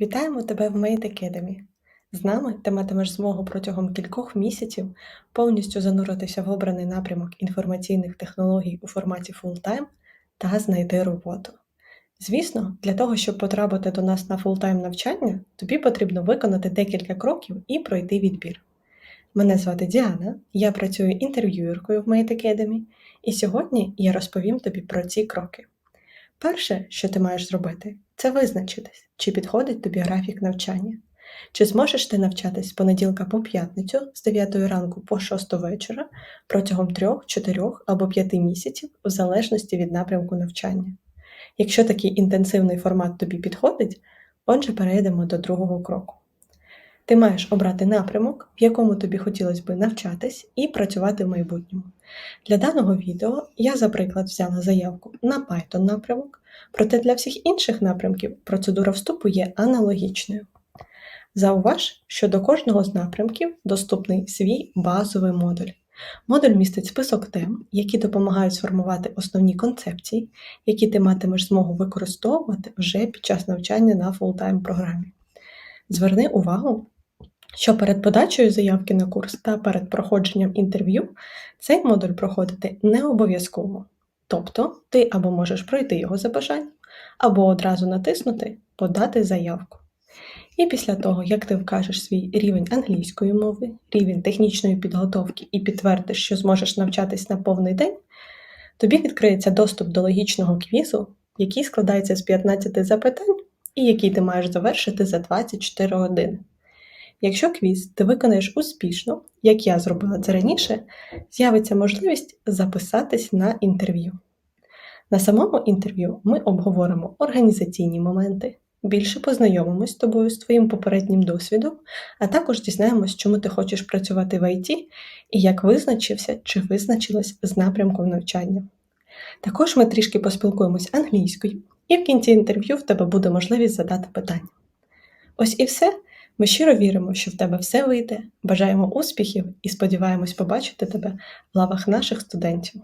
Вітаємо тебе в Made Academy. З нами ти матимеш змогу протягом кількох місяців повністю зануритися в обраний напрямок інформаційних технологій у форматі full-time та знайти роботу. Звісно, для того, щоб потрапити до нас на full-time навчання, тобі потрібно виконати декілька кроків і пройти відбір. Мене звати Діана, я працюю інтерв'юеркою в Made Academy, і сьогодні я розповім тобі про ці кроки. Перше, що ти маєш зробити, це визначитись, чи підходить тобі графік навчання. Чи зможеш ти навчатись з понеділка по п'ятницю з 9 ранку по 6 вечора протягом 3, 4 або 5 місяців, в залежності від напрямку навчання. Якщо такий інтенсивний формат тобі підходить, отже перейдемо до другого кроку. Ти маєш обрати напрямок, в якому тобі хотілося би навчатись і працювати в майбутньому. Для даного відео я, за приклад, взяла заявку на Python напрямок, проте для всіх інших напрямків процедура вступу є аналогічною. Зауваж, що до кожного з напрямків доступний свій базовий модуль. Модуль містить список тем, які допомагають сформувати основні концепції, які ти матимеш змогу використовувати вже під час навчання на фултайм програмі. Зверни увагу, що перед подачею заявки на курс та перед проходженням інтерв'ю цей модуль проходити не обов'язково. Тобто ти або можеш пройти його за бажанням, або одразу натиснути Подати заявку. І після того, як ти вкажеш свій рівень англійської мови, рівень технічної підготовки і підтвердиш, що зможеш навчатись на повний день, тобі відкриється доступ до логічного квізу, який складається з 15 запитань і який ти маєш завершити за 24 години. Якщо квіз ти виконаєш успішно, як я зробила це раніше, з'явиться можливість записатись на інтерв'ю. На самому інтерв'ю ми обговоримо організаційні моменти, більше познайомимось з тобою з твоїм попереднім досвідом, а також дізнаємось, чому ти хочеш працювати в ІТ і як визначився чи визначилась з напрямком навчання. Також ми трішки поспілкуємось англійською, і в кінці інтерв'ю в тебе буде можливість задати питання. Ось і все. Ми щиро віримо, що в тебе все вийде, бажаємо успіхів і сподіваємось побачити тебе в лавах наших студентів.